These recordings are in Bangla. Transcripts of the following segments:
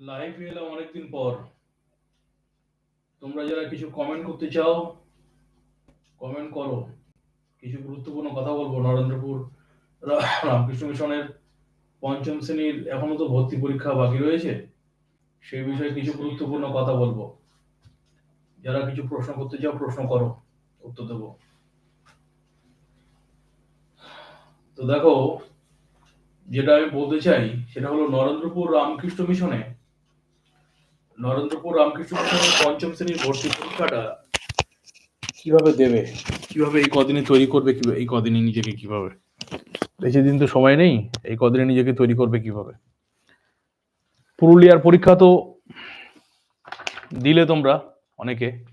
লাইভ এলাম অনেকদিন পর। তোমরা যারা কিছু কমেন্ট করতে চাও কমেন্ট করো। কিছু গুরুত্বপূর্ণ কথা বলব। নরেন্দ্রপুর রামকৃষ্ণ মিশনের পঞ্চম শ্রেণির এখনও তো ভর্তি পরীক্ষা বাকি রয়েছে। সেই বিষয়ে কিছু গুরুত্বপূর্ণ কথা বলব। যারা কিছু প্রশ্ন করতে চাও, প্রশ্ন করো। উত্তর দেবো। তো দেখো, যেটা আমি বলতে চাই, সেটা হলো নরেন্দ্রপুর রামকৃষ্ণ মিশনে নরেন্দ্রপুর রামকৃষ্ণ পঞ্চম শ্রেণির ভর্তি পরীক্ষাটা কীভাবে দেবে? কীভাবে এই কদিনে তৈরি করবে কীভাবে এই কদিনে নিজেকে কীভাবে? বেশি দিন তো সময় নেই এই কদিনে নিজেকে তৈরি করবে কীভাবে? পুরুলিয়ার পরীক্ষা তো দিলে তোমরা অনেকে।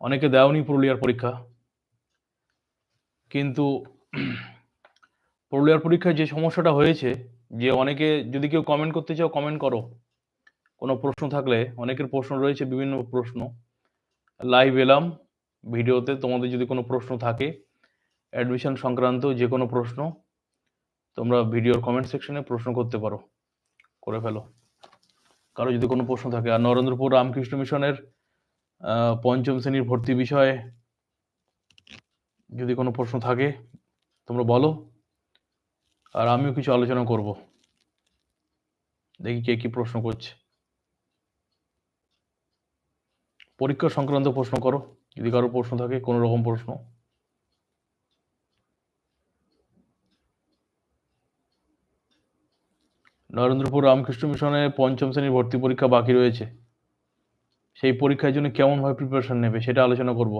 অনেকে দেওনি পুরুলিয়ার পরীক্ষা। কিন্তু পুরুলিয়ার পরীক্ষায় যে সমস্যাটা হয়েছে যে অনেকে যদি কেউ কমেন্ট করতে চাও কমেন্ট করো। কোনো প্রশ্ন থাকলে অনেকের প্রশ্ন রয়েছে, বিভিন্ন প্রশ্ন। লাইভ এলাম ভিডিওতে, তোমাদের যদি কোনো প্রশ্ন থাকে অ্যাডমিশন সংক্রান্ত যে কোনো প্রশ্ন, তোমরা ভিডিওর কমেন্ট সেকশনে প্রশ্ন করতে পারো, করে ফেলো। কারও যদি কোনো প্রশ্ন থাকে, আর নরেন্দ্রপুর রামকৃষ্ণ মিশনের পঞ্চম শ্রেণির ভর্তি বিষয়ে যদি কোনো প্রশ্ন থাকে, তোমরা বলো, আর আমিও কিছু আলোচনা করব। দেখি কে কি প্রশ্ন করছে। পরীক্ষা সংক্রান্ত প্রশ্ন করো। যদি কারও প্রশ্ন থাকে, কোনো রকম প্রশ্ন। নরেন্দ্রপুর রামকৃষ্ণ মিশনে পঞ্চম শ্রেণির ভর্তি পরীক্ষা বাকি রয়েছে। সেই পরীক্ষার জন্য কেমন ভাবে প্রিপারেশন নেবে, সেটা আলোচনা করব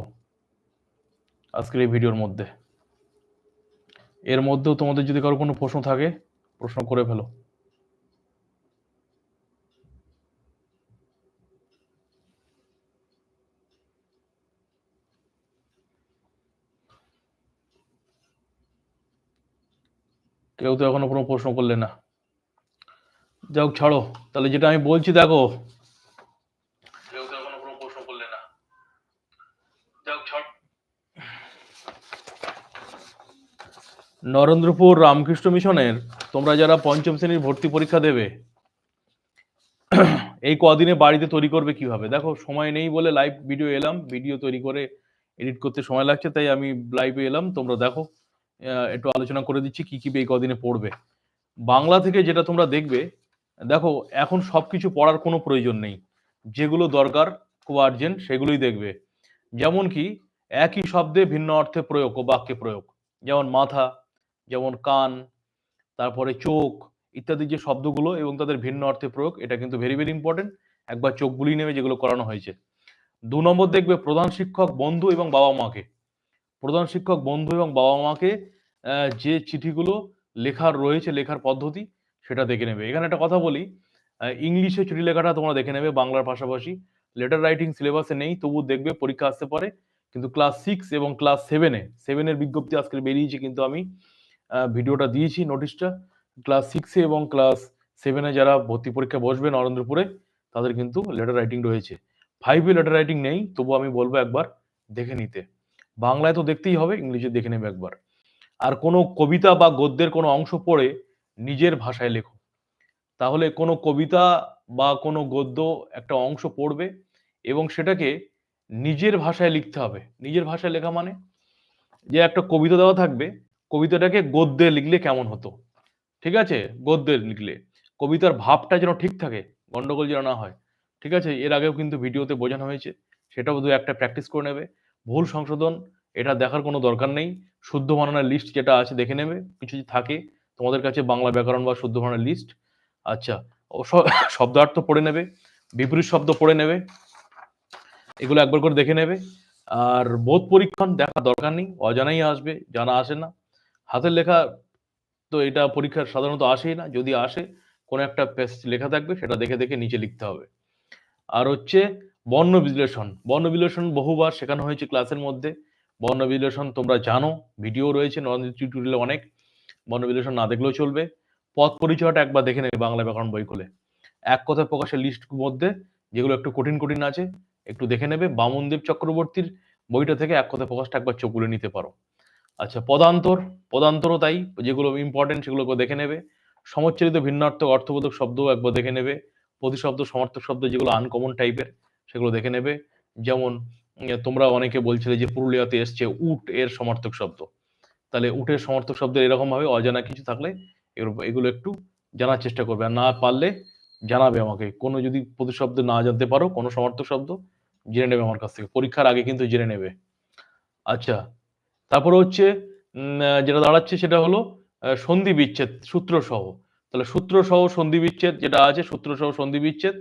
আজকের এই ভিডিওর মধ্যে। এর মধ্যেও তোমাদের যদি কারও কোনো প্রশ্ন থাকে, প্রশ্ন করে ফেলো। কেউ তো এখনও কোনো প্রশ্ন করলে না। যাও ছাড়ো। তাহলে যেটা আমি বলছি দেখো। কেউ নরেন্দ্রপুর রামকৃষ্ণ মিশনের তোমরা যারা পঞ্চম শ্রেণির ভর্তি পরীক্ষা দেবে, এই কদিনে বাড়িতে তৈরি করবে কীভাবে? দেখো, সময় নেই বলে লাইভ ভিডিও এলাম ভিডিও তৈরি করে এডিট করতে সময় লাগছে, তাই আমি লাইভে এলাম, তোমরা দেখো। একটু আলোচনা করে দিচ্ছি কি কি এই কদিনে পড়বে। বাংলা থেকে যেটা তোমরা দেখবে, দেখো, এখন সবকিছু পড়ার কোনো প্রয়োজন নেই। যেগুলো দরকার, খুব আর্জেন্ট সেগুলোই দেখবে। যেমন কি, একই শব্দে ভিন্ন অর্থে প্রয়োগ ও বাক্যে প্রয়োগ। যেমন মাথা, যেমন কান, তারপরে চোখ, ইত্যাদি যে শব্দগুলো এবং তাদের ভিন্ন অর্থে প্রয়োগ, এটা কিন্তু ভেরি ভেরি ইম্পর্টেন্ট একবার চোখ বুলিয়ে নেবে যেগুলো করানো হয়েছে। দু নম্বর দেখবে, প্রধান শিক্ষক বন্ধু এবং বাবা মাকে প্রধান শিক্ষক বন্ধু এবং বাবা মাকে যে চিঠিগুলো লেখার রয়েছে, লেখার পদ্ধতি, সেটা দেখে নেবে। এখানে একটা কথা বলি ইংলিশে চিঠি লেখাটা তোমরা দেখে নেবে বাংলার পাশাপাশি। লেটার রাইটিং সিলেবাসে নেই তবু দেখবে পরীক্ষা আসতে পারে। কিন্তু ক্লাস সিক্স এবং ক্লাস সেভেনে সেভেনের বিজ্ঞপ্তি আজকে বেরিয়েছে কিন্তু আমি ভিডিওটা দিয়েছি নোটিশটা ক্লাস সিক্সে এবং ক্লাস সেভেনে যারা ভর্তি পরীক্ষা বসবে নরেন্দ্রপুরে, তাদের কিন্তু লেটার রাইটিং রয়েছে। ফাইভে লেটার রাইটিং নেই তবু আমি বলব একবার দেখে নিতে। বাংলায় তো দেখতেই হবে ইংলিশে দেখে নেবে একবার। আর কোনো কবিতা বা গদ্যের কোনো অংশ পড়ে নিজের ভাষায় লেখো। তাহলে কোনো কবিতা বা কোনো গদ্য একটা অংশ পড়বে এবং সেটাকে নিজের ভাষায় লিখতে হবে। নিজের ভাষায় লেখা মানে যে একটা কবিতা দেওয়া থাকবে, কবিতাটাকে গদ্যে লিখলে কেমন হতো? ঠিক আছে? গদ্যে লিখলে। কবিতার ভাবটা যেন ঠিক থাকে, গন্ডগোল যেন না হয়। ঠিক আছে? এর আগেও কিন্তু ভিডিওতে বোঝানো হয়েছে। সেটাও দু একটা প্র্যাকটিস করে নেবে। ভুল সংশোধন, এটা দেখার কোনো দরকার নেই। শুদ্ধ বানানোর লিস্ট যেটা আছে, দেখে নেবে। কিছু যদি থাকে, তোমাদের কাছে বাংলা ব্যাকরণ বা শুদ্ধ বানানোর লিস্ট আচ্ছা শব্দার্থ পড়ে নেবে, বিপরীত শব্দ পড়ে নেবে, এগুলো একবার করে দেখে নেবে। আর বোধ পরীক্ষণ দেখা দরকার নেই, অজানাই আসবে, জানা আসে না। হাতের লেখা তো এটা পরীক্ষার সাধারণত আসেই না, যদি আসে, কোনো একটা passage লেখা থাকবে, সেটা দেখে দেখে নিচে লিখতে হবে। আর হচ্ছে বর্ণ বিশ্লেষণ। বর্ণ বিশ্লেষণ বহুবার শেখানো হয়েছে ক্লাসের মধ্যে। বর্ণ বিশ্লেষণ তোমরা জানো, ভিডিও রয়েছে, নরেন্দ্র অনেক। বর্ণ বিশ্লেষণ না দেখলেও চলবে। পথ পরিচয়টা একবার দেখে নেবে বাংলা ব্যাকরণ বই খুলে। এক কথায় প্রকাশের লিস্ট মধ্যে যেগুলো একটু কঠিন কঠিন আছে, একটু দেখে নেবে। বামনদেব চক্রবর্তীর বইটা থেকে এক কথায় প্রকাশটা একবার চোখ নিতে পারো। আচ্ছা পদান্তর। পদান্তরও তাই। যেগুলো ইম্পর্টেন্ট সেগুলো একবার দেখে নেবে। সমচ্চারিত ভিন্নার্থক, অর্থবোধক শব্দও একবার দেখে নেবে। প্রতিশব্দ, সমার্থক শব্দ যেগুলো আনকমন টাইপের সেগুলো দেখে নেবে। যেমন তোমরা অনেকে বলছিলে যে পুরুলিয়াতে এসছে উট এর সমার্থক শব্দ। তাহলে উটের সমার্থক শব্দ এরকম ভাবে অজানা কিছু থাকলে এগুলো- একটু জানার চেষ্টা করবে। আর না পারলে জানাবে আমাকে। কোনো যদি প্রতিশব্দ না জানতে পারো, কোনো সমার্থক শব্দ, জেনে নেবে আমার কাছ থেকে। পরীক্ষার আগে কিন্তু জেনে নেবে। আচ্ছা তারপরে হচ্ছে যেটা দাঁড়াচ্ছে সেটা হলো সন্ধি বিচ্ছেদ সূত্র সহ তাহলে সূত্র সহ সন্ধি বিচ্ছেদ যেটা আছে সূত্র সহ সন্ধি বিচ্ছেদ।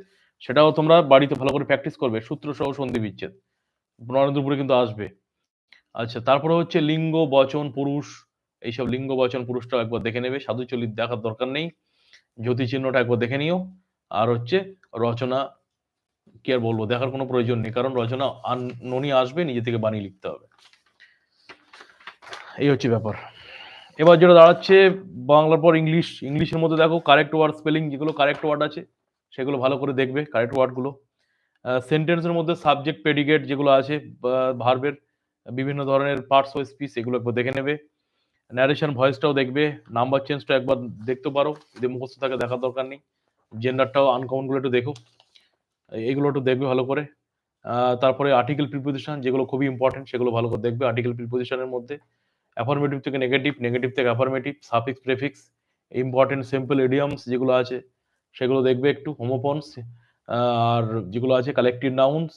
সেটাও তোমরা বাড়িতে ভালো করে প্র্যাকটিস করবে। সূত্র সহ সন্ধি বিচ্ছেদ। নরেন্দ্রপুরে কিন্তু আসবে। আচ্ছা তারপরে হচ্ছে লিঙ্গ, বচন, পুরুষ, এইসব লিঙ্গ, বচন, পুরুষটাও একবার দেখে নেবে। সাধু চলিত দেখার দরকার নেই। জ্যোতি চিহ্নটা একবার দেখে নিও। আর হচ্ছে রচনা কি আর বলব, দেখার কোনো প্রয়োজন নেই। কারণ রচনা ননি আসবে, নিজে থেকে বানিয়ে লিখতে হবে। এই হচ্ছে ব্যাপার। এবার যেটা দাঁড়াচ্ছে, বাংলার পর ইংলিশ ইংলিশের মধ্যে দেখো কারেক্ট ওয়ার্ড স্পেলিং যেগুলো কারেক্ট ওয়ার্ড আছে সেগুলো ভালো করে দেখবে কারেক্ট ওয়ার্ডগুলো সেন্টেন্সের মধ্যে সাবজেক্ট প্রেডিকেট যেগুলো আছে ভার্বের বিভিন্ন ধরনের পার্টস ও স্পিচ এগুলো একবার দেখে নেবে। ন্যারেশন ভয়েসটাও দেখবে নাম্বার চেঞ্জটা একবার দেখতে পারো, যদি মুখস্থ থাকে দেখার দরকার নেই। জেন্ডারটাও আনকমনগুলো একটু দেখো। এইগুলো একটু দেখবে ভালো করে। তারপরে আর্টিকেল প্রিপোজিশন যেগুলো খুবই ইম্পর্টেন্ট সেগুলো ভালো করে দেখবে আর্টিকেল প্রিপোজিশনের মধ্যে। অ্যাফার্মেটিভ থেকে নেগেটিভ নেগেটিভ থেকে affirmative suffix prefix important simple idioms যেগুলো আছে সেগুলো দেখবে একটু হোমোপন্স আর যেগুলো আছে কালেক্টিভ নাউন্স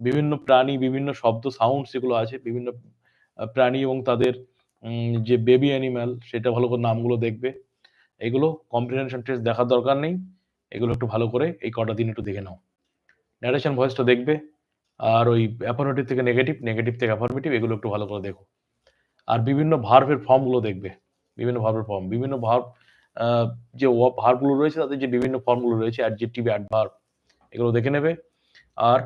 বিভিন্ন প্রাণী, বিভিন্ন শব্দ সাউন্ডস যেগুলো আছে, বিভিন্ন প্রাণী এবং তাদের যে বেবি অ্যানিম্যাল সেটা ভালো করে নামগুলো দেখবে। এগুলো কম্প্রিহেনশন টেস্ট দেখার দরকার নেই। এগুলো একটু ভালো করে এই কটা দিন একটু দেখে নাও। ন্যারেশন ভয়েসটা দেখবে। আর ওই অ্যাফার্মেটিভ থেকে নেগেটিভ নেগেটিভ থেকে অ্যাফার্মেটিভ এগুলো একটু ভালো করে দেখো। আর বিভিন্ন ভার্ভের ফর্মগুলো দেখবে। বিভিন্ন ভার্বের ফর্ম বিভিন্ন ভার্ব যে ভার্বগুলো রয়েছে, তাদের যে বিভিন্ন ফর্মগুলো রয়েছে অ্যাডজেক্টিভ অ্যাডভার্ব এগুলো দেখে নেবে। আর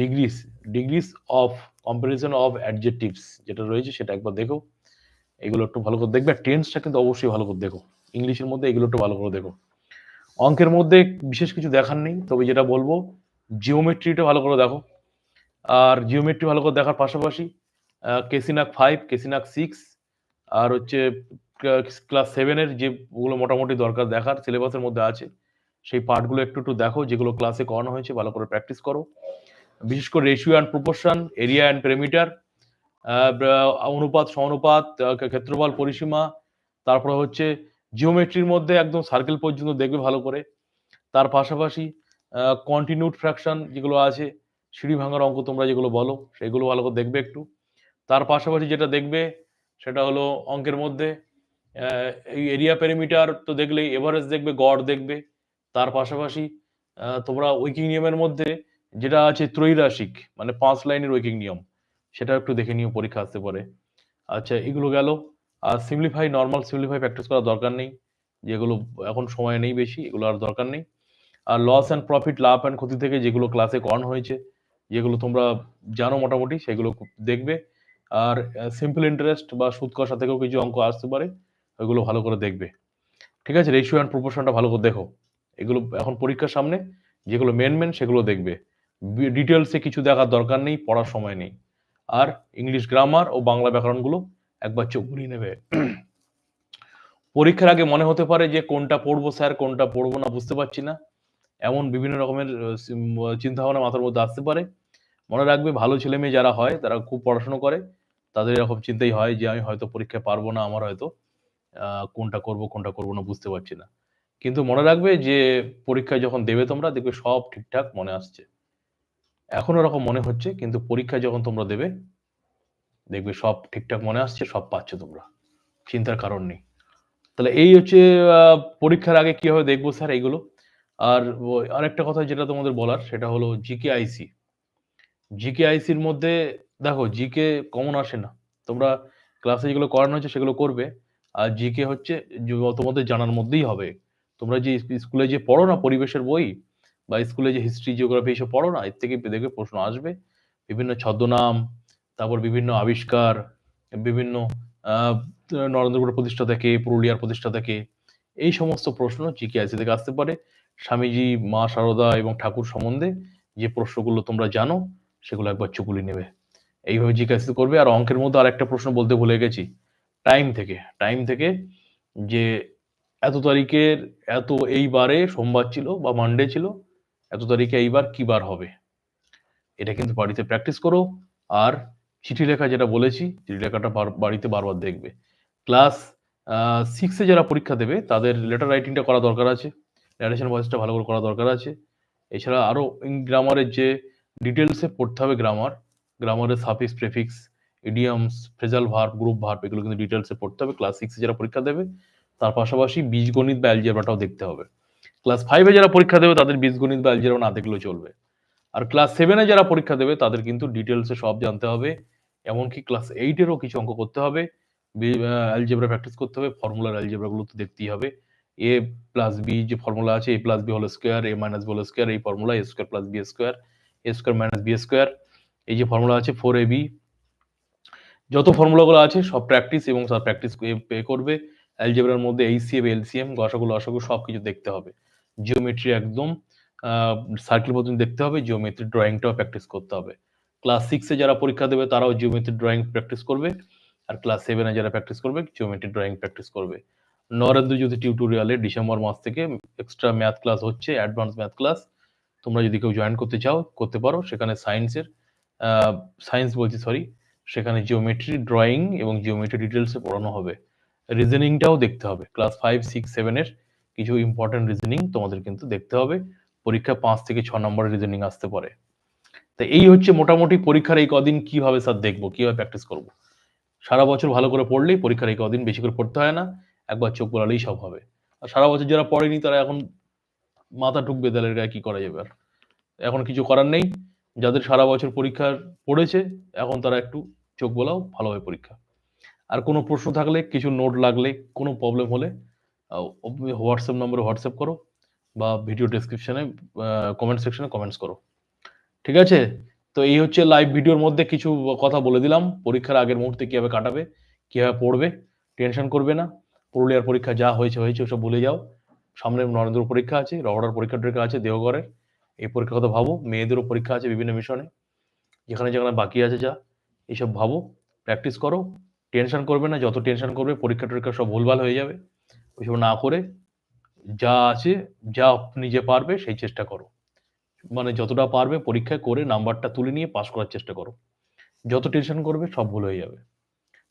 degrees degrees of comparison of adjectives যেটা রয়েছে, সেটা একবার দেখো। এগুলো একটু ভালো করে দেখবে। টেন্সটা কিন্তু অবশ্যই ভালো করে দেখো। ইংলিশের মধ্যে এগুলো একটু ভালো করে দেখো। অঙ্কের মধ্যে বিশেষ কিছু দেখার নেই, তবে যেটা বলব জিওমেট্রিটা ভালো করে দেখো। আর জিওমেট্রি ভালো করে দেখার পাশাপাশি কেসিনাক ফাইভ কেসিনাক সিক্স আর হচ্ছে ক্লাস সেভেনের যেগুলো মোটামুটি দরকার দেখার সিলেবাসের মধ্যে আছে, সেই পার্টগুলো একটু একটু দেখো, যেগুলো ক্লাসে করানো হয়েছে, ভালো করে প্র্যাকটিস করো। বিশেষ করে ratio and proportion area and perimeter অনুপাত, সমানুপাত ক্ষেত্রফল, পরিসীমা, তারপরে হচ্ছে জিওমেট্রির মধ্যে একদম সার্কেল পর্যন্ত দেখবে ভালো করে। তার পাশাপাশি কন্টিনিউড ফ্র্যাকশন যেগুলো আছে, সিঁড়ি ভাঙার অঙ্ক তোমরা যেগুলো বলো, সেগুলো ভালো করে দেখবে একটু। তার পাশাপাশি যেটা দেখবে, সেটা হলো অঙ্কের মধ্যে এই এরিয়া পেরিমিটার তো দেখলেই এভারেজ দেখবে, গড় দেখবে। তার পাশাপাশি তোমরা উইকিং নিয়মের মধ্যে যেটা আছে ত্রৈরাসিক মানে পাঁচ লাইনের উইকিং নিয়ম সেটা একটু দেখে নিও, পরীক্ষা আসতে পারে। আচ্ছা এগুলো গেল। আর সিম্পলিফাই নর্মাল সিম্পলিফাই প্র্যাকটিস করার দরকার নেই, যেগুলো এখন সময় নেই বেশি, এগুলো আর দরকার নেই। আর লস অ্যান্ড প্রফিট লাভ অ্যান্ড ক্ষতি থেকে যেগুলো ক্লাসে করানো হয়েছে, যেগুলো তোমরা জানো মোটামুটি, সেগুলো খুব দেখবে। আর সিম্পল ইন্টারেস্ট বা সুদ কষা থেকেও কিছু অঙ্ক আসতে পারে। ওইগুলো ভালো করে দেখবে। ঠিক আছে? রেশিও অ্যান্ড প্রপোর্শনটা ভালো করে দেখো। এগুলো এখন পরীক্ষার সামনে যেগুলো মেন মেন সেগুলো দেখবে। ডিটেলসে কিছু দেখার দরকার নেই, পড়ার সময় নেই। আর ইংলিশ গ্রামার ও বাংলা ব্যাকরণগুলো একবার চোখ বুলিয়ে নেবে। পরীক্ষার আগে মনে হতে পারে যে কোনটা পড়ব স্যার, কোনটা পড়ব না বুঝতে পারছি না। এমন বিভিন্ন রকমের চিন্তা ভাবনা মাথার মধ্যে আসতে পারে। মনে রাখবে ভালো ছেলে মেয়ে যারা হয়, তারা খুব পড়াশোনা করে। তাদের এরকম চিন্তাই হয় যে, আমি হয়তো পরীক্ষায় পারব না, আমার হয়তো কোনটা করব, কোনটা করব না বুঝতে পারছি না। কিন্তু মনে রাখবে যে পরীক্ষায় যখন দেবে তোমরা, দেখবে সব ঠিকঠাক মনে আসছে। এখন ওরকম মনে হচ্ছে, কিন্তু পরীক্ষায় যখন তোমরা দেবে, দেখবে সব ঠিকঠাক মনে আসছে, সব পাচ্ছ তোমরা। চিন্তার কারণ নেই। তাহলে এই হচ্ছে পরীক্ষার আগে কীভাবে দেখব স্যার এইগুলো? আর আরেকটা কথা যেটা তোমাদের বলার, সেটা হলো জিকে আইসি জিকে আইসির মধ্যে, দেখো, জিকে কমন আসে না। তোমরা ক্লাসে যেগুলো করানো হচ্ছে, সেগুলো করবে। আর জিকে হচ্ছে তোমাদের জানার মধ্যেই হবে। তোমরা যে স্কুলে- যে পড়ো না পরিবেশের বই বা স্কুলে যে হিস্ট্রি জিওগ্রাফি এসব পড়ো না, এর থেকে দেখবে প্রশ্ন আসবে। বিভিন্ন ছদ্মনাম, তারপর বিভিন্ন আবিষ্কার, বিভিন্ন নরেন্দ্রপুর প্রতিষ্ঠা থেকে, পুরুলিয়ার প্রতিষ্ঠা থেকে, এই সমস্ত প্রশ্ন জিকেআইসি থেকে আসতে পারে। স্বামীজি, মা সারদা এবং ঠাকুর সম্বন্ধে যে প্রশ্নগুলো তোমরা জানো, সেগুলো একবার চুকুলি নেবে। এইভাবে জিজ্ঞাসা করবে। আর অঙ্কের মধ্যে আরেকটা প্রশ্ন বলতে ভুলে গেছি। টাইম থেকে টাইম থেকে যে এত তারিখের এত এইবারে সোমবার ছিল বা মানডে ছিল, এত তারিখে এইবার কি বার হবে? এটা কিন্তু বাড়িতে প্র্যাকটিস করো। আর চিঠি লেখা যেটা বলেছি, চিঠি লেখাটা বাড়িতে বারবার দেখবে। ক্লাস সিক্সে যারা পরীক্ষা দেবে, তাদের লেটার রাইটিংটা করা দরকার আছে। ন্যারেশন ভয়েসটা ভালো করে করা দরকার আছে। এছাড়া আরও গ্রামারের যে ডিটেলসে পড়তে হবে গ্রামার গ্রামারের suffix prefix idioms phrasal verb group verb এগুলো কিন্তু ডিটেলসে পড়তে হবে ক্লাস সিক্সে যারা পরীক্ষা দেবে, তার পাশাপাশি বীজগণিত বা অ্যালজেব্রাটাও দেখতে হবে। ক্লাস ফাইভে যারা পরীক্ষা দেবে, তাদের বীজগণিত বা অ্যালজেব্রা না দেখলেও চলবে। আর ক্লাস সেভেনে যারা পরীক্ষা দেবে, তাদের কিন্তু ডিটেলসে সব জানতে হবে, এমনকি ক্লাস এইটেরও কিছু অঙ্ক করতে হবে অ্যালজেব্রা প্র্যাকটিস করতে হবে ফর্মুলার অ্যালজেব্রাগুলো তো দেখতেই হবে। এ প্লাস বি যে ফর্মুলা আছে A plus B whole square A minus B whole square এই formula A square plus B square A square minus B square এই যে ফর্মুলা আছে ফোর এ বি যত ফর্মুলাগুলো আছে, সব প্র্যাকটিস এবং সব প্র্যাকটিস পে করবে। অ্যালজেব্রার মধ্যে এইসিএম এলসিএম গসাগুলো, অসাগু সব কিছু দেখতে হবে। জিওমেট্রি একদম সার্কেল পর্যন্ত দেখতে হবে জিওমেট্রি ড্রয়িংটাও প্র্যাকটিস করতে হবে। ক্লাস সিক্সে যারা পরীক্ষা দেবে, তারাও জিওমেট্রি ড্রয়িং প্র্যাকটিস করবে। আর ক্লাস সেভেনে যারা প্র্যাকটিস করবে জিওমেট্রি ড্রয়িং প্র্যাকটিস করবে। নরেন্দ্র জ্যোতি টিউটোরিয়ালে ডিসেম্বর মাস থেকে এক্সট্রা ম্যাথ ক্লাস হচ্ছে অ্যাডভান্স ম্যাথ ক্লাস তোমরা যদি কেউ জয়েন করতে চাও, করতে পারো। সেখানে সায়েন্সের সায়েন্স বলছি সরি সেখানে জিওমেট্রি ড্রয়িং এবং জিওমেট্রি ডিটেলসে পড়ানো হবে। রিজনিংটাও দেখতে হবে। ক্লাস ফাইভ সিক্স সেভেনের কিছু ইম্পর্টেন্ট রিজনিং তোমাদের কিন্তু দেখতে হবে। পরীক্ষা পাঁচ থেকে ছ নম্বরের রিজনিং আসতে পারে। তো এই হচ্ছে মোটামুটি পরীক্ষার এই কদিন কীভাবে স্যার দেখব, কীভাবে প্র্যাকটিস করব। সারা বছর ভালো করে পড়লেই পরীক্ষার এই কদিন বেশি করে পড়তে হয় না, একবার চোখ বলালেই সব হবে। আর সারা বছর যারা পড়েনি তারা এখন মাথা ঢুকবে তাদের গায়ে কি করা যাবে আর? এখন কিছু করার নেই। যাদের সারা বছর পরীক্ষার পড়েছে, এখন তারা একটু চোখ বলাও, ভালোভাবে পরীক্ষা। আর কোনো প্রশ্ন থাকলে, কিছু নোট লাগলে, কোনো প্রবলেম হলে হোয়াটসঅ্যাপ নম্বরে হোয়াটসঅ্যাপ করো বা ভিডিও ডেসক্রিপশনে কমেন্ট সেকশনে কমেন্টস করো। ঠিক আছে? তো এই হচ্ছে লাইভ ভিডিওর মধ্যে কিছু কথা বলে দিলাম। পরীক্ষার আগের মুহূর্তে কীভাবে কাটাবে, কীভাবে পড়বে টেনশন করবে না। পুরুলিয়ার পরীক্ষা যা হয়েছে হয়েছে, ওসব ভুলে যাও। সামনে নরেন্দ্র পরীক্ষা আছে রবড়ার পরীক্ষা টরীক্ষা আছে দেহগড়ের এই পরীক্ষার কথা ভাবো। মেয়েদেরও পরীক্ষা আছে বিভিন্ন মিশনে যেখানে যেখানে বাকি আছে যা, এইসব ভাবো। প্র্যাকটিস করো। টেনশন করবে না। যত টেনশন করবে, পরীক্ষা টরীক্ষা সব ভুলভাল হয়ে যাবে। ওইসব না করে যা আছে, যা নিজে পারবে, সেই চেষ্টা করো। মানে যতটা পারবে, পরীক্ষায় করে নাম্বারটা তুলে নিয়ে পাস করার চেষ্টা করো। যত টেনশন করবে, সব ভুল হয়ে যাবে।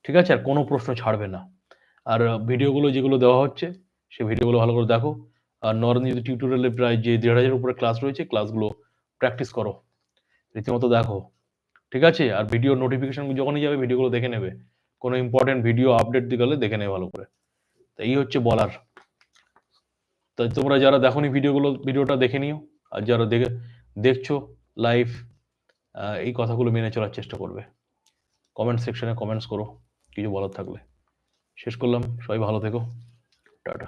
ঠিক আছে? আর কোনো প্রশ্ন ছাড়বে না। আর ভিডিওগুলো যেগুলো দেওয়া হচ্ছে সেই ভিডিওগুলো ভালো করে দেখো। আর নরেন্দ্র টিউটোরিয়ালে প্রায় যে দেড় হাজারের উপরে ক্লাস রয়েছে ক্লাসগুলো প্র্যাকটিস করো। রীতিমতো দেখো, ঠিক আছে? আর ভিডিও নোটিফিকেশন যখনই যাবে ভিডিওগুলো দেখে নেবে। কোনো ইম্পর্টেন্ট ভিডিও আপডেট দিতে গেলে দেখে নেবে ভালো করে। তো এই হচ্ছে বলার। তো তোমরা যারা দেখোনি ভিডিওগুলো ভিডিওটা দেখে নিও। আর যারা দেখে, দেখছ লাইভ এই কথাগুলো মেনে চলার চেষ্টা করবে। কমেন্ট সেকশনে কমেন্টস করো, কিছু বলার থাকলে। শেষ করলাম, সবাই ভালো থেকো। টাটা।